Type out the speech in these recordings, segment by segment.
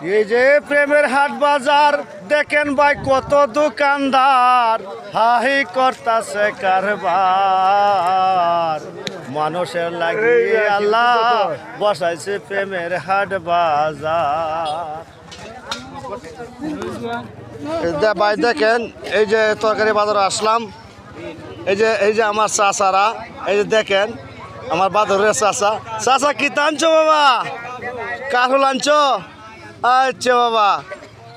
এই যে প্রেমের হাট বাজার দেখেন ভাই কত দোকানদার। হাহি করতাছে কারবার। মানুষের লাগিয়ে আল্লাহ বসাইছে প্রেমের হাট বাজার। এই ভাই দেখেন এই যে তরকারি বাজারে আসলাম। এই যে এই যে আমার চাচারা এই যে দেখেন আমার বাদরের চাচা। চাচা কি টানছো বাবা? কাহুল আনছো? আচ্ছা বাবা।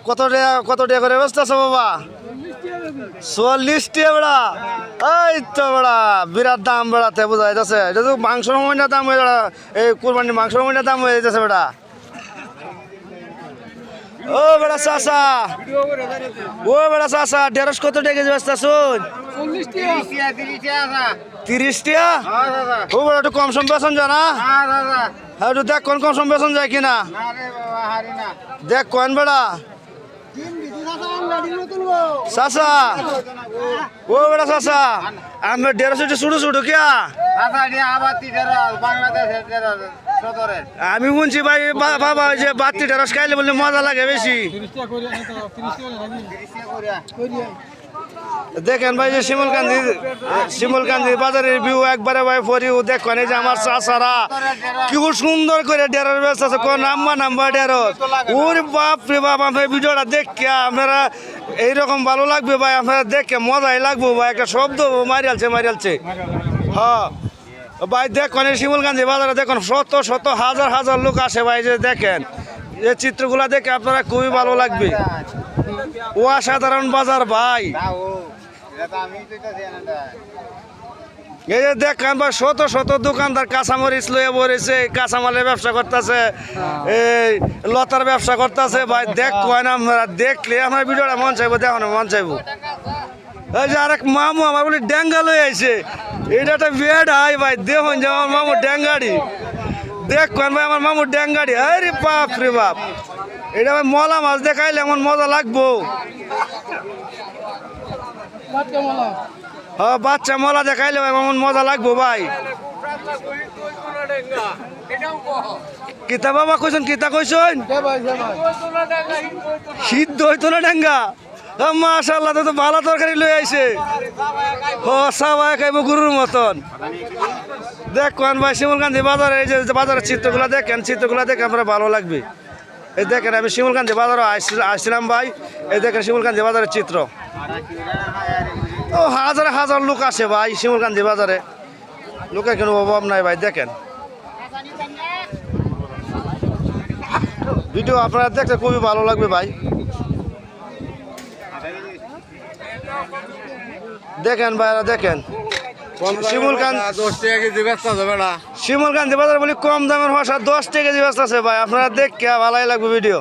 কত টাকা কত টাকা করে ব্যস্ত আছো বাবা? চল্লিশ টাকা বেড়া। এই তো বেড়া বিরাট দাম বেড়াতে বোঝা যাচ্ছে এটা তো মাংসর মহিনা দাম হয়ে বেড়া এই কুরবানির মাংসর মহিনা দাম হয়ে যাচ্ছে বেড়া। ও বেড়া চাচা ও বেড়া চাচা ঢেঁড়স কত টাকা ব্যস্ত আছুন ও বেড়া একটু কম সম বেতন জানা হ্যাঁ দেখ কোন কম সম যায় কিনা। দেখ কোন বেড়া। চাচা, ও বেড়া চাচা, আমি দেড়শো ছুটু ছুটু আমি শুনছি ভাই বাবা যে বাত্তি ঢেঁড়স খাইলে বললে মজা লাগে বেশি। দেখেন ভাই যে শিমুলকান্দি শিমুলকান্দি বাজারের ভিউ একবারে ভাই ফরিও দেখেন এই যে আমার চাচারা, কি সুন্দর করে ডেরার ব্যবস্থা আছে। কোন নাম্বার নাম্বার ডেরস ওর বাপ রে বাপ আপনার ভিডিওটা দেখে আপনারা এইরকম ভালো লাগবে ভাই, আপনারা দেখে মজাই লাগবে ভাই। একটা শব্দ মারিয়ালছে মারিয়ালছে। হ্যাঁ। ভাই দেখুন এই শিমুলকান্দি বাজারে দেখুন শত শত, হাজার হাজার লোক আসে ভাই, যে দেখেন। এই চিত্রগুলা দেখে আপনারা খুবই ভালো লাগবে। ও অসাধারণ বাজার ভাই। এই যে দেখেন ভাই শত শত দোকানদার কাঁচামরিচ লয়ে বলেছে কাঁচামালের ব্যবসা করতেছে এই লতার ব্যবসা করতেছে ভাই দেখ কয় না আপনারা দেখলে আমার ভিডিওটা মন চাইব দেখো মন চাইব। এই যে আরেক মামু আমার বলি ড্যাঙ্গা লয়ে আইছে। এটা একটা বেড হাই ভাই দেখুন যে আমার মামু ড্যাঙ্গাড়ি দেখ কোন ভাই আমার মামু ড্যাঙ্গাড়ি আরে বাপ রে বাপ। এটা ভাই মলা মাছ দেখাইলে এমন মজা লাগবো। হ্যাঁ বাচ্চা মলা দেখাইলে এমন মজা লাগবো ভাই। কিতা বাবা কইছেন কিতা কইছেন? সিদ্ধ হইতো না ডেঙ্গা মাশাল্লাহ তো ভালো তরকারি লই আইছে। সাবাই খাইব গুরুর মতন। দেখ কোন ভাই শিমুলকান্দি বাজারে, এই যে বাজারের চিত্রগুলো দেখেন, চিত্রগুলো দেখে আমরা ভালো লাগবে। এই দেখেন, আমি শিমুলকান্দি বাজারে আসছি- আসছিলাম ভাই। এই দেখেন শিমুলকান্দি বাজারের চিত্র। ও, হাজার হাজার লোক আসে ভাই শিমুলকান্দি বাজারে। লোকের কোনো অভাব নাই ভাই, দেখেন। ভিডিও আপনারা দেখতে খুবই ভালো লাগবে ভাই। দেখেন ভাইরা দেখেন। শিমুলকান্ত দশ টাকা কেজি ব্যস্ত শিমুলকান্তি বাজার বলি কম দামের ভাষা দশ টাকা কেজি ব্যস্ত আছে ভাই। আপনারা দেখ ভালোই লাগবে ভিডিও